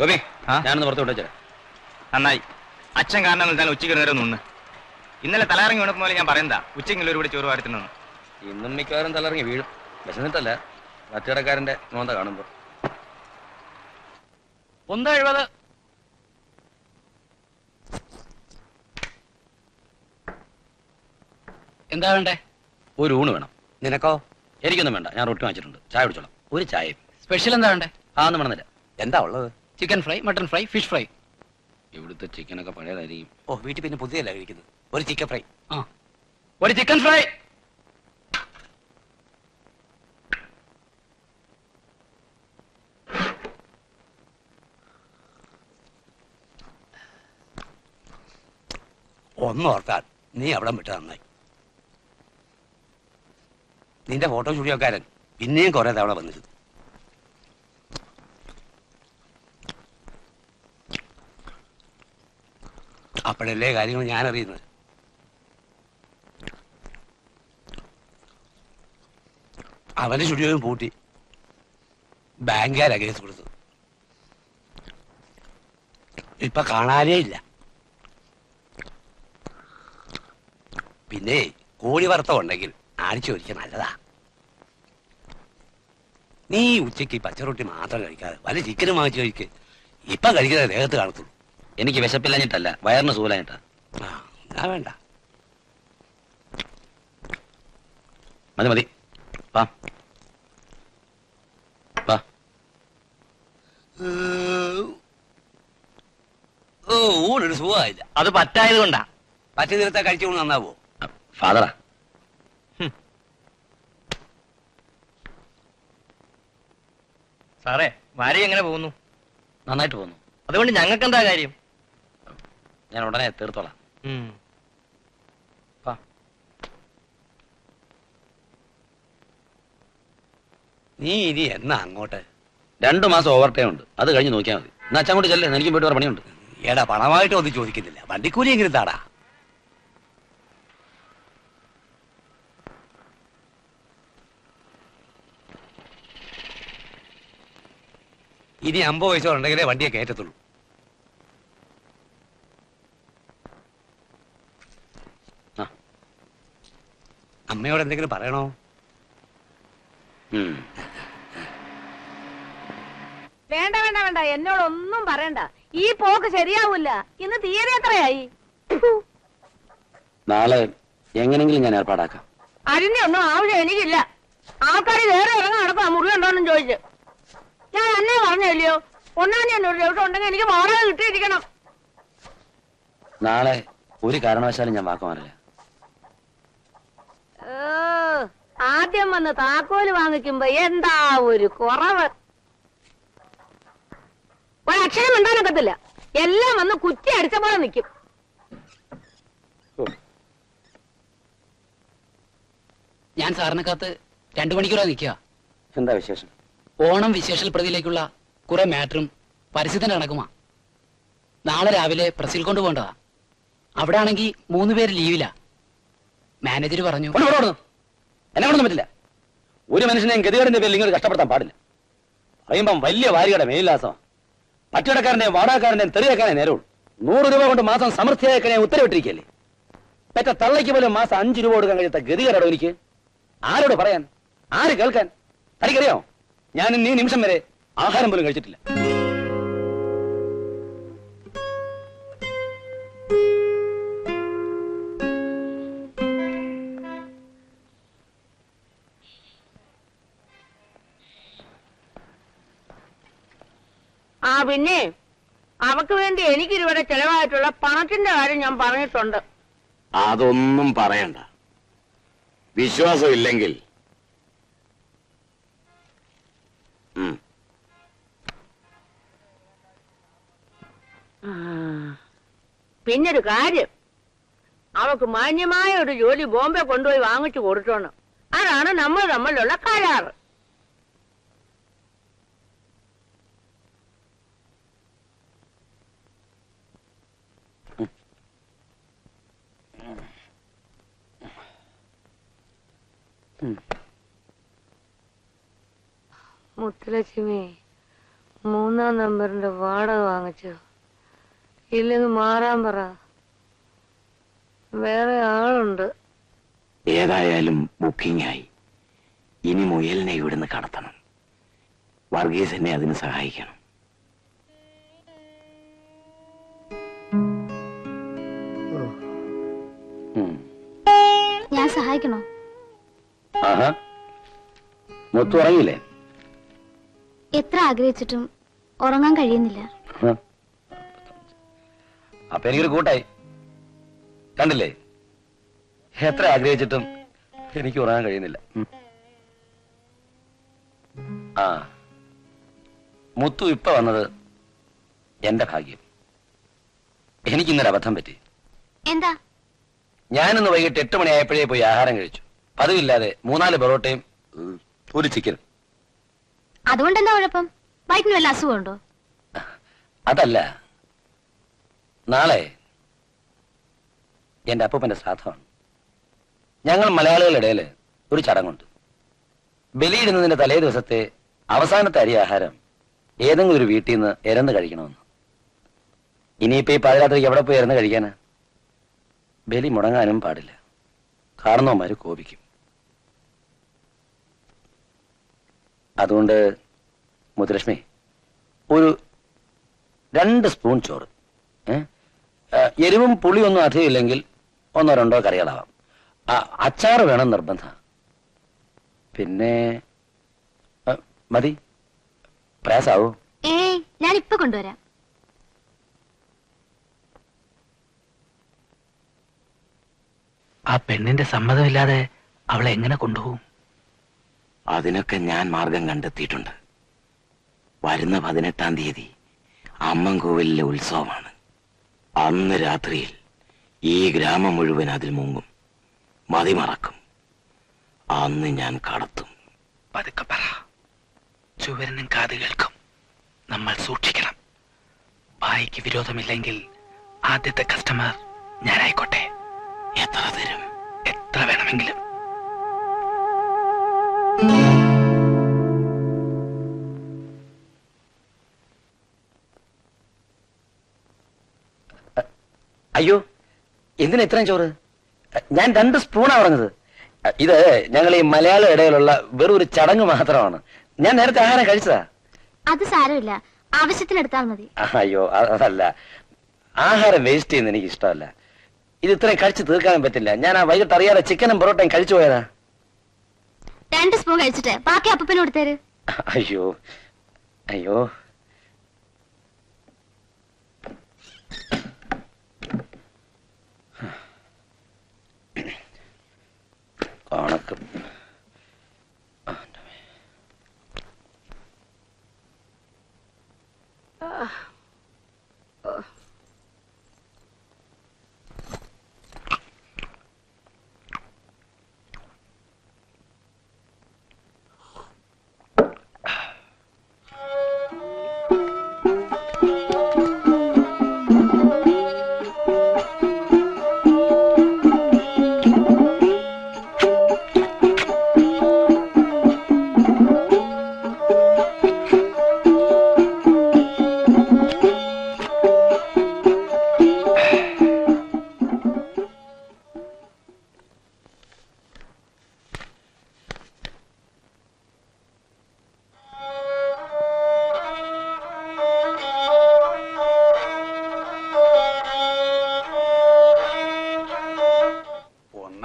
ഗോപി? ഞാനൊന്ന് പുറത്ത് വിട്ടു നന്നായി. അച്ഛൻ കാരണം വെച്ചാൽ ഉച്ചയ്ക്ക് നേരം നിന്ന്. ഇന്നലെ തലയിറങ്ങി വീണപ്പോ പോലെ ഞാൻ പറയുന്നതാ ഉച്ചയ്ക്ക് ഒരു കൂടി ചോറ് വാരത്തിനെന്ന് ഇന്നും മിക്കവാറും തലറങ്ങി വീഴും. വിശന്നിട്ടല്ല മറ്റിടക്കാരന്റെ മോന്ത കാണുമ്പോ ഒന്ന് എഴുപത്. എന്താ വേണ്ടേ? ഒരു ഊണ് വേണം. നിനക്കോ? എനിക്കൊന്നും വേണ്ട ഞാൻ റൊട്ടി വാങ്ങിച്ചിട്ടുണ്ട്. ചായ കുടിച്ചോളാം. ഒരു ചായ സ്പെഷ്യൽ എന്താ വേണ്ടേ? ആ ഒന്നും വേണമെന്നില്ല. എന്താ ഉള്ളത്? Chicken fry mutton fry fish fry. ഇവിടുത്തെ ചിക്കനൊക്കെ പഴയതായിരിക്കും. ഓ വീട്ടിൽ പിന്നെ പുതിയല്ല കഴിക്കുന്നത്? ഒരു ചിക്കൻ ഫ്രൈ. ആ. ഒരു ചിക്കൻ ഫ്രൈ. ഒന്നോർത്താൽ നീ അവിടെ വിട്ട് നന്നായി. നിന്റെ ഫോട്ടോ സ്റ്റുഡിയോക്കാരൻ പിന്നെയും കുറെ തവണ വന്നിരുന്നു. അപ്പോഴല്ലേ കാര്യങ്ങൾ ഞാൻ അറിയുന്നത് അവന്റെ സ്റ്റുഡിയോയും പൂട്ടി. ബാങ്കുകാരാ കേസ് കൊടുത്തു ഇപ്പൊ കാണാനേ ഇല്ല. പിന്നെ കോഴി വറുത്തം ഉണ്ടെങ്കിൽ ആഴ്ച ഒരിക്കൽ നല്ലതാ. നീ ഉച്ചയ്ക്ക് പച്ചറൊട്ടി മാത്രം കഴിക്കാതെ വല്ല ചിക്കനും വാങ്ങിച്ചു കഴിക്ക്. ഇപ്പൊ കഴിക്കുന്ന ദേഹത്ത് കാണത്തുള്ളൂ. എനിക്ക് വിശപ്പില്ലാഞ്ഞിട്ടല്ല വയറിന് സൂലാഞ്ഞിട്ടാ വേണ്ട. മതി മതി. വാ. വാ. ഓ ഊണൊരു സുഖമായില്ല. അത് പറ്റായത് കൊണ്ടാ. പറ്റി നിരത്താ കഴിച്ചു കൊണ്ട് നന്നാവോ? ഫാദറാ. സാറേ ഭാര്യ എങ്ങനെ പോകുന്നു? നന്നായിട്ട് പോകുന്നു. അതുകൊണ്ട് ഞങ്ങൾക്ക് എന്താ കാര്യം? ഞാൻ ഉടനെ തീർത്തോളാം. വാ. നീ ഇനി എന്നാ അങ്ങോട്ട്? രണ്ടു മാസം ഓവർ ടൈം ഉണ്ട്. അത് കഴിഞ്ഞ് നോക്കിയാൽ മതി. എന്നാ അച്ഛൻ കൂടി ചെല്ലേ. എനിക്കും പോയിട്ട് വേറെ പണിയുണ്ട്. എടാ പണമായിട്ട് ഒന്നും ചോദിക്കുന്നില്ല. വണ്ടിക്കൂലി എങ്കിലും താടാ ഇനി അമ്പത് വയസ്സോ ഉണ്ടെങ്കിലേ വണ്ടിയെ കയറ്റത്തുള്ളൂ. അമ്മയോട് എന്തെങ്കിലും പറയണോ. വേണ്ട വേണ്ട വേണ്ട. എന്നോടൊന്നും പറയണ്ട. ഈ പോക്ക് ശരിയാവൂല ഇന്ന് തീരെ എത്രയായി? നാളെ എങ്ങനെങ്കിലും ഞാൻ ഏർപ്പാടാക്കാം. അതിന്റെ ഒന്നും ആവശ്യം എനിക്കില്ല. ആൾക്കാർ വേറെ ഇറങ്ങി നടക്കും ആ മുറി ഉണ്ടോന്നും ചോദിച്ചു. ഞാൻ എന്നെ പറഞ്ഞല്ലോ ഒന്നാം ഞാൻ ഒരു ദിവസം ഉണ്ടെങ്കിൽ എനിക്ക് വാടക കിട്ടിയിരിക്കണം. നാളെ ഒരു കാരണവശാലും ഞാൻ വാക്ക് മാറില്ല ഏ, ആദ്യം വന്ന് താക്കോൽ വാങ്ങിക്കുമ്പോ എന്താ ഒരു കുറവ്? ഒരക്ഷരം ഉണ്ടാനൊക്കത്തില്ല എല്ലാം വന്ന് കുറ്റി അടിച്ച പോലെ നിൽക്കും ഞാൻ സാറിനെ കാത്ത് രണ്ടു മണിക്കൂറാ നിൽക്കുക. എന്താ വിശേഷം? ഓണം വിശേഷൽ പ്രതിയിലേക്കുള്ള കുറെ മാറ്ററും പരസ്യത്തിന്റെ അടക്കുമാ നാളെ രാവിലെ പ്രസിൽ കൊണ്ടുപോകേണ്ടതാ അവിടെ ആണെങ്കിൽ മൂന്ന് പേര് ലീവില്ല മാനേജർ പറഞ്ഞു. എന്നെ കൊണ്ടൊന്നും പറ്റില്ല. ഒരു മനുഷ്യനെയും ഗതികേടിന്റെ പേരിൽ ഇങ്ങനെ കഷ്ടപ്പെടുത്താൻ പാടില്ല. പറയുമ്പം വലിയ വാരികയുടെ മേലിലാസമാണ് പട്ടിടക്കാരന്റെയും വാടകക്കാരന്റെയും തെറിയാക്കാനേ നേരമുള്ളൂ. നൂറ് രൂപ കൊണ്ട് മാസം സമൃദ്ധിയാക്കാൻ ഉത്തരവിട്ടിരിക്കല്ലേ? പെറ്റ തള്ളയ്ക്ക് പോലും മാസം അഞ്ചു രൂപ കൊടുക്കാൻ കഴിയാത്ത ഗതികേടോ എനിക്ക്? ആരോട് പറയാൻ? ആര് കേൾക്കാൻ? തനിക്കറിയാമോ? ഞാൻ ഈ നിമിഷം വരെ ആഹാരം പോലും കഴിച്ചിട്ടില്ല. ആ പിന്നെ. അവക്ക് വേണ്ടി എനിക്ക് ഇവിടെ ചെലവായിട്ടുള്ള പണത്തിന്റെ കാര്യം ഞാൻ പറഞ്ഞിട്ടുണ്ട്. അതൊന്നും പറയണ്ട. വിശ്വാസമില്ലെങ്കിൽ. പിന്നൊരു കാര്യം. അവക്ക് മാന്യമായ ഒരു ജോലി ബോംബെ കൊണ്ടുപോയി വാങ്ങിച്ചു കൊടുത്തോണം. അതാണ് നമ്മൾ തമ്മിലുള്ള കരാറ്. മുത്തുലക്ഷ്മി മൂന്നാം നമ്പറിന്റെ വാടക വാങ്ങിച്ചോ. ഇല്ലെന്ന് മാറാൻ പറ. വേറെ ആളുണ്ട്. ഏതായാലും ബുക്കിംഗ് ആയി ഇനി മുയലിനെ ഇവിടുന്ന് കടത്തണം. വർഗീസ് എന്നെ അതിന് സഹായിക്കണം. ഉം. ഞാൻ സഹായിക്കണോ? മുത്തു ഉറങ്ങിയില്ലേ? എത്ര ആഗ്രഹിച്ചിട്ടും ഉറങ്ങാൻ കഴിയുന്നില്ല. അപ്പൊ എനിക്കൊരു കൂട്ടായി. കണ്ടില്ലേ? എത്ര ആഗ്രഹിച്ചിട്ടും എനിക്ക് ഉറങ്ങാൻ കഴിയുന്നില്ല. ആ. മുത്തു ഇപ്പൊ വന്നത് എന്റെ ഭാഗ്യം. എനിക്കിന്നൊരു അബദ്ധം പറ്റി. എന്താ? ഞാനിന്ന് വൈകിട്ട് എട്ട് മണിയായപ്പോഴേ പോയി ആഹാരം കഴിച്ചു. പതിവില്ലാതെ മൂന്നാൽ പൊറോട്ടയും ഒരു ചിക്കൻ. അതുകൊണ്ട് എന്താ കുഴപ്പം? വയറ്റിന് വല്ല അസുഖമുണ്ടോ? അതല്ല. നാളെ എന്റെ അപ്പൂപ്പന്റെ ശ്രാദ്ധമാണ്. ഞങ്ങൾ മലയാളികളുടെ ഇടയിൽ ഒരു ചടങ്ങുണ്ട്. ബലിയിടുന്നതിന്റെ തലേ ദിവസത്തെ അവസാനത്തെ അരി ആഹാരം ഏതെങ്കിലും ഒരു വീട്ടിൽ നിന്ന് ഇരന്ന് കഴിക്കണമെന്ന്. ഇനിയിപ്പോ ഈ പാതിരാത്രിക്ക് എവിടെ പോയി ഇരന്ന് കഴിക്കാനാ? ബലി മുടങ്ങാനും പാടില്ല. കാരണവന്മാര് കോപിക്കും. അതുകൊണ്ട് മുത്തുലക്ഷ്മി ഒരു രണ്ട് സ്പൂൺ ചോറ് എരിവും പുളിയൊന്നും അധികം ഇല്ലെങ്കിൽ ഒന്നോ രണ്ടോ കറികളാവാം. അച്ചാർ അച്ചാറ് വേണം നിർബന്ധ. പിന്നെ മതി. പ്രയാസാവോ? ഞാൻ ഇപ്പൊ കൊണ്ടുവരാം. ആ പെണ്ണിന്റെ സമ്മതമില്ലാതെ അവളെ എങ്ങനെ കൊണ്ടുപോകും? അതിനൊക്കെ ഞാൻ മാർഗം കണ്ടെത്തിയിട്ടുണ്ട്. വരുന്ന പതിനെട്ടാം തീയതി അമ്മൻകോവിലിലെ ഉത്സവമാണ്. അന്ന് രാത്രിയിൽ ഈ ഗ്രാമം മുഴുവൻ അതിൽ മുങ്ങും. മതിമറക്കും. അന്ന് ഞാൻ കടത്തും. പതുക്കെ പറ. ചുവരനും കാതുകൾക്കും നമ്മൾ സൂക്ഷിക്കണം. ബായിക്ക് വിരോധമില്ലെങ്കിൽ ആദ്യത്തെ കസ്റ്റമർ ഞാനായിക്കോട്ടെ. എത്ര തരും? എത്ര വേണമെങ്കിലും. അയ്യോ എന്തിനാ ഇത്രയും ചോറ്? ഞാൻ രണ്ട് സ്പൂണാ പറഞ്ഞത്. ഇത് ഞങ്ങൾ ഈ മലയാള ഇടയിലുള്ള വെറും ഒരു ചടങ്ങ് മാത്രമാണ്. ഞാൻ നേരത്തെ ആഹാരം കഴിച്ചതാ. അത് സാരമില്ല. ആവശ്യത്തിന് എടുത്താൽ മതി. അയ്യോ അതല്ല. ആഹാരം വേസ്റ്റ് ചെയ്യുന്ന എനിക്ക് ഇഷ്ടമല്ല ഇത് ഇത്രയും കഴിച്ച് തീർക്കാൻ പറ്റില്ല. ഞാൻ ആ വൈകിട്ട് അറിയാതെ ചിക്കനും പൊറോട്ടയും കഴിച്ചു പോയതാ. രണ്ട് സ്പൂൺ കഴിച്ചിട്ട് ബാക്കി അപ്പന് കൊടുത്തേര്. അയ്യോ അയ്യോ. കണക്ക്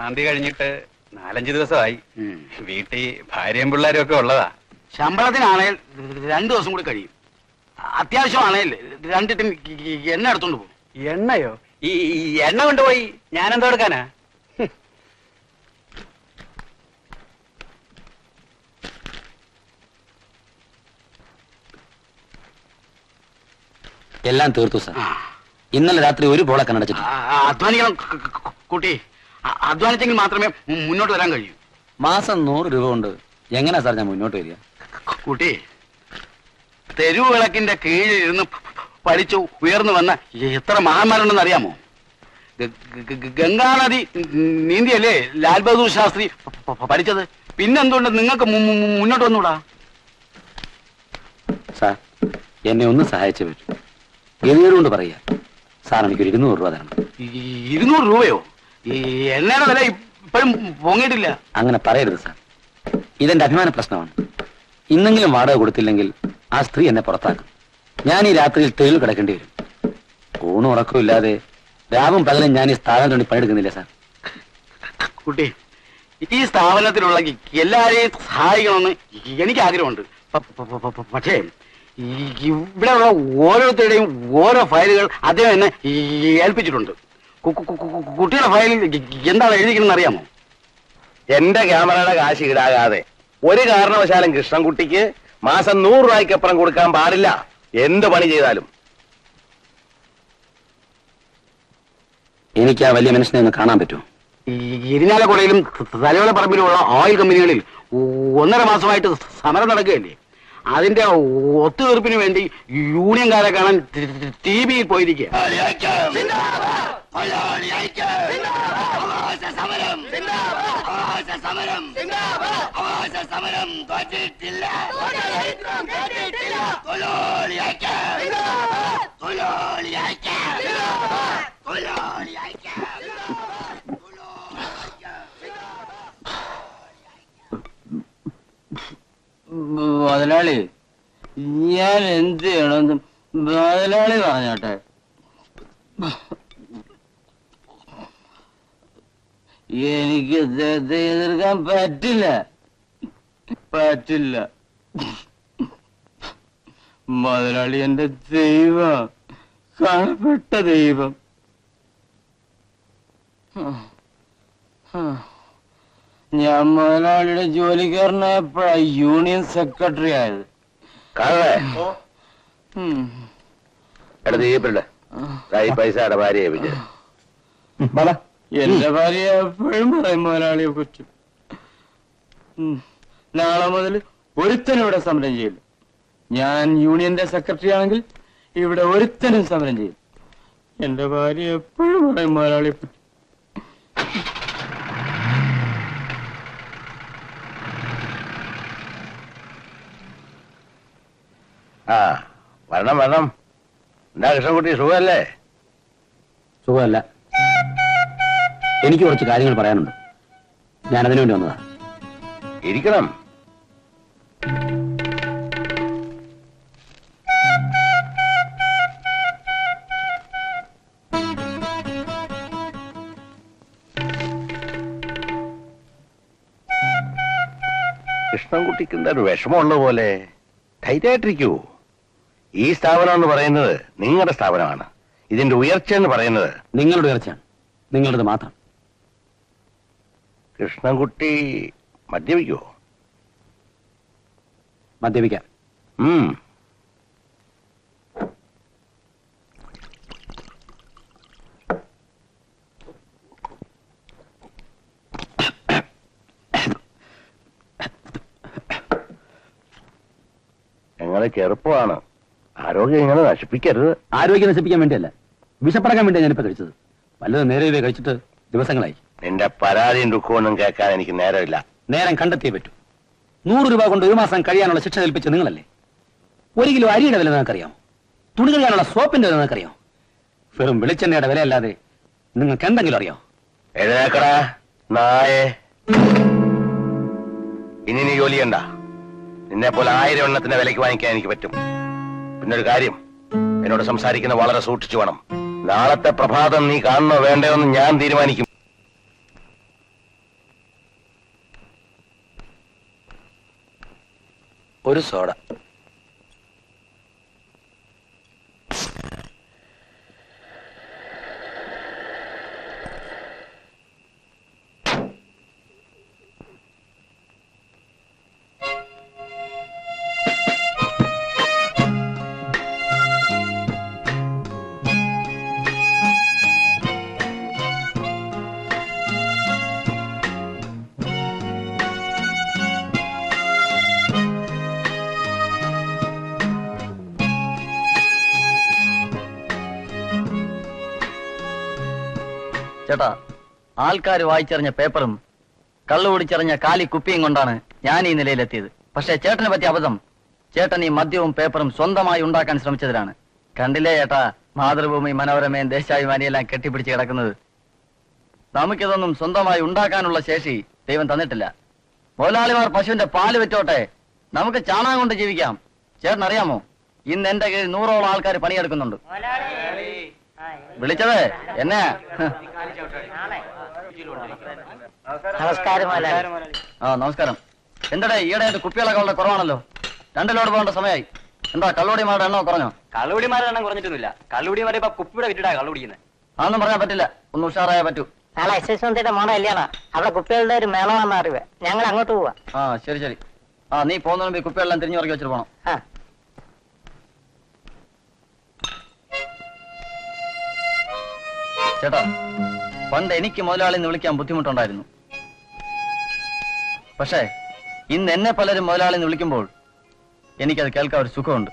ഒന്നാം തീയതി കഴിഞ്ഞിട്ട് നാലഞ്ച് ദിവസമായി. വീട്ടിൽ ഭാര്യയും പിള്ളേരും ഒക്കെ ഉള്ളതാ. ശമ്പളത്തിനാണേൽ രണ്ടു ദിവസം കൂടി കഴിയും. അത്യാവശ്യമാണേൽ രണ്ടിട്ടും എണ്ണ എടുത്തോണ്ട് പോകും. എണ്ണയോ? ഈ എണ്ണ കൊണ്ടുപോയി ഞാൻ എന്തോ എടുക്കാനാ എല്ലാം തീർത്തു സാർ. ഇന്നലെ രാത്രി ഒരു പോളെ നടച്ചിട്ടുണ്ട് അധ്വാനിക്കണം കുട്ടി. അധ്വാനിച്ചെങ്കിൽ മാത്രമേ മുന്നോട്ട് വരാൻ കഴിയൂ. മാസം നൂറ് രൂപ കൊണ്ട് എങ്ങനെയാ സാർ ഞാൻ മുന്നോട്ട് വരിക? കുട്ടി തെരുവിളക്കിന്റെ കീഴിൽ ഇരുന്ന് പഠിച്ചു ഉയർന്നു വന്ന എത്ര മഹാന്മാരുണ്ടെന്ന് അറിയാമോ? ഗംഗാനദി നീന്തിയല്ലേ ലാൽ ബഹദൂർ ശാസ്ത്രി പഠിച്ചത്? പിന്നെന്തുകൊണ്ട് നിങ്ങൾക്ക് മുന്നോട്ട് വന്നൂടാ? സാർ എന്നെ ഒന്ന് സഹായിച്ചേ പറ്റും. ഗതികേടുകൊണ്ട് പറയുക സാർ എനിക്കൊരു ഇരുന്നൂറ് രൂപ തരണം. ഇരുന്നൂറ് രൂപയോ? ഈ എണ്ണയുടെ വില? ഇപ്പോഴും പൊങ്ങിയിട്ടില്ല. അങ്ങനെ പറയരുത് സാർ. ഇതെന്റെ അഭിമാന പ്രശ്നമാണ്. ഇന്നെങ്കിലും വാടക കൊടുത്തില്ലെങ്കിൽ ആ സ്ത്രീ എന്നെ പുറത്താക്കും. ഞാൻ ഈ രാത്രിയിൽ തെളിവ് കിടക്കേണ്ടി വരും. ഊണും ഉറക്കവും ഇല്ലാതെ രാവും പകലും ഞാൻ ഈ സ്ഥാപനം തോണ്ടി പണിയെടുക്കുന്നില്ല സാർ. കുട്ടി ഈ സ്ഥാപനത്തിലുള്ള എല്ലാരെയും സഹായിക്കണമെന്ന് എനിക്ക് ആഗ്രഹമുണ്ട് പക്ഷേ ഇവിടെയുള്ള ഓരോരുത്തരുടെയും ഓരോ ഫയലുകൾ അദ്ദേഹം എന്നെ ഏൽപ്പിച്ചിട്ടുണ്ട്. കുട്ടിയുടെ ഫയലിൽ എന്താണ് എഴുതിക്കണമെന്ന് അറിയാമോ? എന്റെ ക്യാമറയുടെ കാശ് ഈടാകാതെ ഒരു കാരണവശാലും കൃഷ്ണൻകുട്ടിക്ക് മാസം നൂറ് രൂപയ്ക്കപ്പുറം കൊടുക്കാൻ പാടില്ല. എന്ത് പണി ചെയ്താലും. എനിക്ക് ആ വലിയ മനുഷ്യനെ ഒന്ന് കാണാൻ പറ്റുമോ? ഇരിഞ്ഞാലക്കുടയിലും തലയോല പറമ്പിലുമുള്ള ഓയിൽ കമ്പനികളിൽ ഒന്നര മാസമായിട്ട് സമരം നടക്കുകയല്ലേ? അതിന്റെ ഒത്തുതീർപ്പിന് വേണ്ടി യൂണിയൻകാരെ കാണാൻ ടി വിയിൽ പോയിരിക്കുക മുതലാളി ഞാൻ എന്ത് ചെയ്യണമെന്ന് മുതലാളി പറഞ്ഞോട്ടെ. എനിക്ക് അദ്ദേഹത്തെ എതിർക്കാൻ പറ്റില്ല. പറ്റില്ല. മുതലാളി എന്റെ ദൈവം കാണപ്പെട്ട ദൈവം. ഞാൻ മുതലാളിയുടെ ജോലിക്കാരനായപ്പോഴാ യൂണിയൻ സെക്രട്ടറി ആയത്. എന്റെ ഭാര്യ എപ്പോഴും പറയും മുതലാളിയെ കുറിച്ച്. നാളെ മുതൽ ഒരുത്തനും ഇവിടെ സമരം ചെയ്യില്ല. ഞാൻ യൂണിയന്റെ സെക്രട്ടറി ആണെങ്കിൽ ഇവിടെ ഒരുത്തനും സമരം ചെയ്യും എന്റെ ഭാര്യ എപ്പോഴും പറയും മുതലാളിയെ പറ്റി ആ വരണം വരണം. എന്താ കൃഷ്ണൻകുട്ടി സുഖമല്ലേ? സുഖമല്ല. എനിക്ക് കുറച്ച് കാര്യങ്ങൾ പറയാനുണ്ട്. ഞാൻ അതിനു വേണ്ടി വന്നതാ. ഇരിക്കണം. കൃഷ്ണൻകുട്ടിക്ക് എന്താ ഒരു വിഷമമുള്ള പോലെ? ധൈര്യമായിട്ടിരിക്കൂ. ഈ സ്ഥാപനം എന്ന് പറയുന്നത് നിങ്ങളുടെ സ്ഥാപനമാണ്. ഇതിന്റെ ഉയർച്ച എന്ന് പറയുന്നത് നിങ്ങളുടെ ഉയർച്ചയാണ്. നിങ്ങളുടെ മാത്രം. കൃഷ്ണൻകുട്ടി മദ്യപിക്കുവോ? മദ്യപിക്കാം. ഉം. ഞങ്ങൾ ചെറുപ്പമാണ്. ആരോഗ്യം ഇങ്ങനെ നശിപ്പിക്കരുത്. ആരോഗ്യം നശിപ്പിക്കാൻ വേണ്ടിയല്ല. വിഷപ്പടക്കാൻ വേണ്ടിയാണ് ഞാനിപ്പോ കഴിച്ചത്. വല്ലതും നേരെ ഇതേ കഴിച്ചിട്ട് ദിവസങ്ങളായി. നിന്റെ പരാതിയും ദുഃഖമൊന്നും കേൾക്കാൻ എനിക്ക് നേരമില്ല. നേരം കണ്ടെത്തിയേ പറ്റൂ. നൂറ് രൂപ കൊണ്ട് ഒരു മാസം കഴിയാനുള്ള ശിക്ഷ കൽപ്പിച്ച നിങ്ങളല്ലേ? ഒരു കിലോ അരിയുടെ വില നിങ്ങൾക്കറിയാം തുണി കഴുകാനുള്ള സോപ്പിന്റെ വില നിങ്ങൾക്കറിയാം വെറും വെളിച്ചെണ്ണയുടെ വില അല്ലാതെ നിങ്ങൾക്ക് എന്തെങ്കിലും അറിയാം എഴുതേക്കടാ നായേ. ഇനി നീ ജോലി ചെയ്യണ്ട. നിന്നെ പോലെ ആയിരം എണ്ണത്തിന്റെ വിലയ്ക്ക് വാങ്ങിക്കാൻ എനിക്ക് പറ്റും. പിന്നെ ഒരു കാര്യം. എന്നോട് സംസാരിക്കുന്ന വളരെ സൂക്ഷിച്ചു വേണം. നാളത്തെ പ്രഭാതം നീ കാണണോ വേണ്ടയോ എന്ന് ഞാൻ തീരുമാനിക്കും. ഒരു സോഡ. ആൾക്കാർ വായിച്ചറിഞ്ഞ പേപ്പറും കള്ളു കുടിച്ചറിഞ്ഞ കാലി കുപ്പിയും കൊണ്ടാണ് ഞാൻ ഈ നിലയിലെത്തിയത്. പക്ഷേ ചേട്ടനെ പറ്റിയ അബദ്ധം ചേട്ടൻ ഈ മദ്യവും പേപ്പറും സ്വന്തമായി ഉണ്ടാക്കാൻ ശ്രമിച്ചതിലാണ്. കണ്ടില്ലേ ചേട്ടാ മാതൃഭൂമി മനോരമയും ദേശാഭിമാനിയെല്ലാം കെട്ടിപ്പിടിച്ച് കിടക്കുന്നത്? നമുക്കിതൊന്നും സ്വന്തമായി ഉണ്ടാക്കാനുള്ള ശേഷി ദൈവം തന്നിട്ടില്ല. മുതലാളിമാർ പശുവിന്റെ പാൽ വെച്ചോട്ടെ. നമുക്ക് ചാണകം കൊണ്ട് ജീവിക്കാം. ചേട്ടൻ അറിയാമോ? ഇന്ന് എന്റെ കീഴിൽ നൂറോളം ആൾക്കാർ പണിയെടുക്കുന്നുണ്ട്. വിളിച്ചത് എന്നെ? നമസ്കാരം ആ നമസ്കാരം. എന്തടേ ഈയിടെ കുപ്പികളൊക്കെ വളരെ കുറവാണല്ലോ? രണ്ട് ലോഡ് പോകേണ്ട സമയമായി എന്താ കള്ളുടിമാരുടെ എണ്ണോ കുറഞ്ഞോ? കള്ളുടിമാരുടെ എണ്ണം കുറഞ്ഞിട്ടൊന്നുമില്ല. കള്ളുടിമാരെ ഇപ്പൊ കുപ്പിയുടെ വിറ്റിട്ടാ കള്ളുടിക്കുന്നത് അതൊന്നും പറയാൻ പറ്റില്ല. ഒന്ന് ഉഷാറായാ പറ്റൂ. നാളെ എസ് എസ് വന്തിയുടെ മോണ കല്യാണ. അവിടെ കുട്ടികളുടെ ഒരു മേളമാണെന്ന് അറിവ്. ഞങ്ങൾ അങ്ങോട്ട് പോവാ. ആ ശരി ശരി. ആ നീ പോകുന്ന മുമ്പ് ഈ കുപ്പികളെല്ലാം തിരിഞ്ഞു ഇറക്കി വെച്ചിട്ട് പോകണം ആ. ചേട്ടാ പണ്ട് എനിക്ക് മുതലാളിന്ന് വിളിക്കാൻ ബുദ്ധിമുട്ടുണ്ടായിരുന്നു. പക്ഷേ ഇന്ന് എന്നെ പലരും മുതലാളിന്ന് വിളിക്കുമ്പോൾ എനിക്കത് കേൾക്കാൻ ഒരു സുഖമുണ്ട്.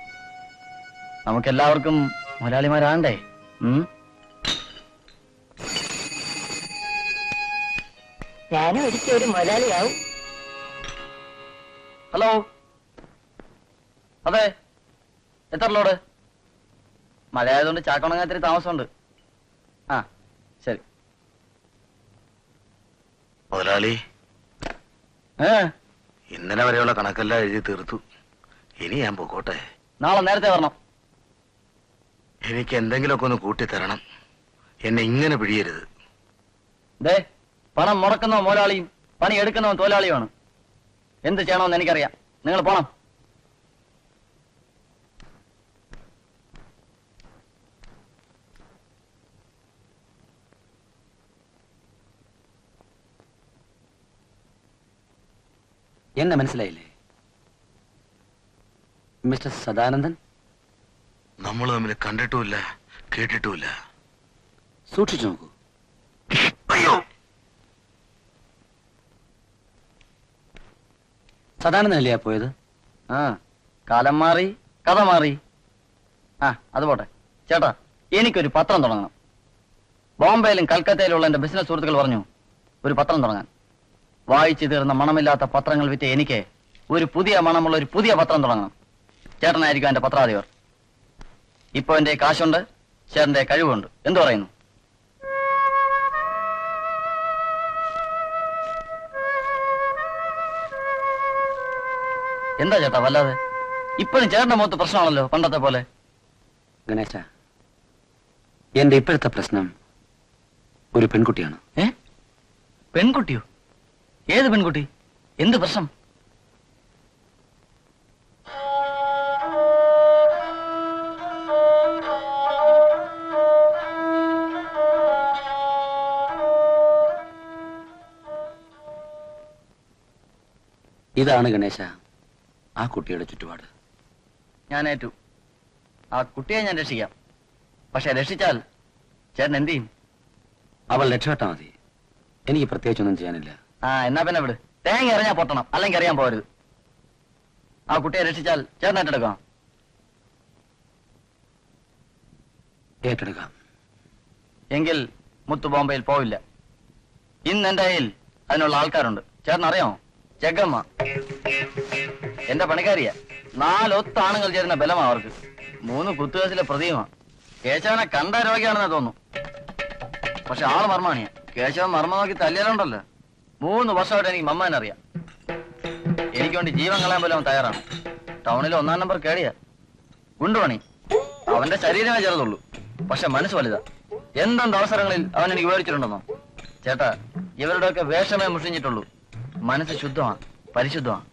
നമുക്കെല്ലാവർക്കും മുതലാളിമാരാണ്ടേ ഉം? ഞാനും ഒരിക്കലും ഒരു മുതലാളിയാവും. ഹലോ? അതെ എത്ര ലോഡ് മഴയായതുകൊണ്ട് ആയതുകൊണ്ട് ഇത്തിരി താമസമുണ്ട്. ആ ശരി. മുതലാളി ഇന്നലെ വരെയുള്ള കണക്കെല്ലാം എഴുതി തീർത്തു. ഇനി ഞാൻ പോകോട്ടെ നാളെ നേരത്തെ വരണം. എനിക്ക് എന്തെങ്കിലുമൊക്കെ ഒന്ന് കൂട്ടിത്തരണം. എന്നെ ഇങ്ങനെ പിടിയരുത്. ദേ പണം മുടക്കുന്നവൻ മുതലാളിയും പണി എടുക്കുന്നവൻ തൊഴിലാളിയുമാണ്. എന്ത് ചെയ്യണമെന്ന് എനിക്കറിയാം. നിങ്ങൾ പോണം. എന്നെ മനസ്സിലായില്ലേ? മിസ്റ്റർ സദാനന്ദൻ? നമ്മൾ തമ്മിൽ കണ്ടിട്ടുമില്ല കേട്ടിട്ടുമില്ല. സൂക്ഷിച്ചു നോക്കൂ. അയ്യോ! സദാനന്ദൻ അല്ലേ പോയത്? ആ കാലം മാറി കഥ മാറി. ആ അത് പോട്ടെ. ചേട്ടാ എനിക്കൊരു പത്രം തുടങ്ങണം. ബോംബെയിലും കൽക്കത്തയിലുള്ള എന്റെ ബിസിനസ് സുഹൃത്തുക്കൾ പറഞ്ഞു ഒരു പത്രം തുടങ്ങാൻ. വായിച്ചു തീർന്ന മണമില്ലാത്ത പത്രങ്ങൾ വിറ്റ് എനിക്ക് ഒരു പുതിയ മണമുള്ള ഒരു പുതിയ പത്രം തുടങ്ങണം ചേട്ടനായിരിക്കും എന്റെ പത്രാധിപർ. ഇപ്പൊ എന്റെ കാശുണ്ട് ചേട്ടന്റെ കഴിവുണ്ട്. എന്തു പറയുന്നു? എന്താ ചേട്ടാ വല്ലാതെ? ഇപ്പോഴും ചേട്ടന്റെ മുഖത്ത് പ്രശ്നമാണല്ലോ പണ്ടത്തെ പോലെ. ഗണേശ എന്റെ ഇപ്പോഴത്തെ പ്രശ്നം ഒരു പെൺകുട്ടിയാണ്. ഏ? പെൺകുട്ടിയോ? ഏത് പെൺകുട്ടി? എന്ത് പ്രശ്നം? ഇതാണ് ഗണേശ ആ കുട്ടിയുടെ ചുറ്റുപാട്. ഞാൻ ഏറ്റു. ആ കുട്ടിയെ ഞാൻ രക്ഷിക്കാം. പക്ഷെ രക്ഷിച്ചാൽ ചേട്ടൻ എന്ത് ചെയ്യും? അവൾ രക്ഷപ്പെട്ടാൽ മതി. എനിക്ക് പ്രത്യേകിച്ചൊന്നും ചെയ്യാനില്ല. ആ എന്നാ പിന്നെ വിട്. തേങ്ങ എറിഞ്ഞാ പൊട്ടണം. അല്ലെങ്കിൽ അറിയാൻ പോരുത് ആ കുട്ടിയെ രക്ഷിച്ചാൽ ചേട്ടൻ ഏറ്റെടുക്കാം ഏറ്റെടുക്കാം. എങ്കിൽ മുത്തു ബോംബെയിൽ പോവില്ല. ഇന്ന് എന്റെ കയ്യിൽ അതിനുള്ള ആൾക്കാരുണ്ട്. ചേട്ടൻ അറിയോ ജഗമ്മ എന്റെ പണിക്കാരിയ. നാലൊത്ത ആണുങ്ങൾ ചേരുന്ന ബലമാ അവർക്ക്. മൂന്ന് കുത്തുകേസിലെ പ്രതിയുമാ കേശവനെ കണ്ട രോഗിയാണെന്ന് തോന്നുന്നു. പക്ഷെ ആൾ മർമാണിയാ കേശവൻ മർമ്മ നോക്കി തല്ലിയാലുണ്ടല്ലോ. മൂന്ന് വർഷമായിട്ട് എനിക്ക് മമ്മാനെ അറിയാം. എനിക്ക് വേണ്ടി ജീവൻ കളയാൻ പോലും അവൻ തയ്യാറാണ്. ടൗണിൽ ഒന്നാം നമ്പർ കേടിയ. ഗുണ്ടുപണി അവന്റെ ശരീരമേ ചെറുതുള്ളൂ. പക്ഷെ മനസ്സ് വലുതാ. എന്തെന്ത് അവസരങ്ങളിൽ അവൻ എനിക്ക് വിവരിച്ചിട്ടുണ്ടെന്നോ? ചേട്ടാ ഇവരുടെയൊക്കെ വേഷമേ മുഷിഞ്ഞിട്ടുള്ളൂ. മനസ്സ് ശുദ്ധമാണ് പരിശുദ്ധമാണ്